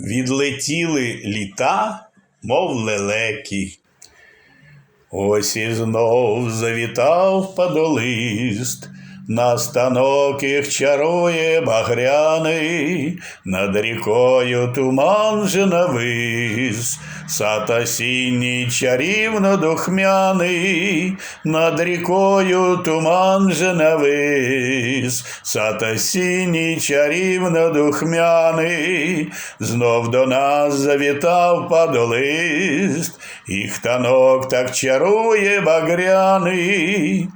Відлетіли літа, мов лелекі. Ось і знов завітав падолист, на станок їх чарує багряний, над рікою туман вже навис, сад осінній чарівно духмяний, над рікою туман вже навис, сад осінній чарівно духмяний, знов до нас завітав падолист, і хтанок так чарує багряний.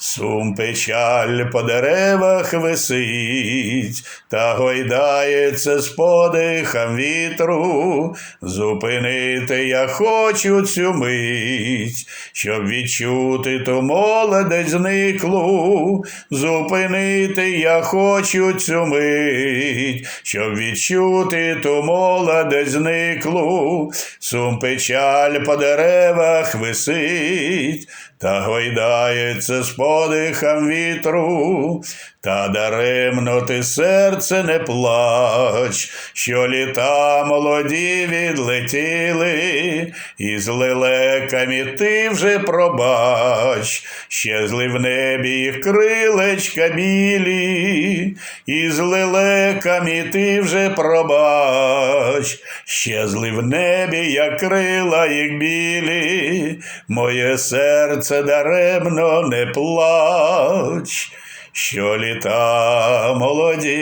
Сум печаль по деревах висить, та гойдається з подихом вітру. Зупинити я хочу цю мить, щоб відчути ту молодець зниклу. Зупинити я хочу цю мить, щоб відчути ту молодець зниклу. Сум печаль по деревах висить, та гойдається з подихом вітру, та даремно ти серце не плач, що літа молоді відлетіли, і з лелеками ти вже пробач, щезли в небі їх крилечка білі, і з лелеками ти вже пробач, щезли в небі, як крила їх білі, моє серце даремно не плач. Що літа молоді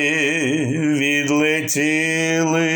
відлетіли.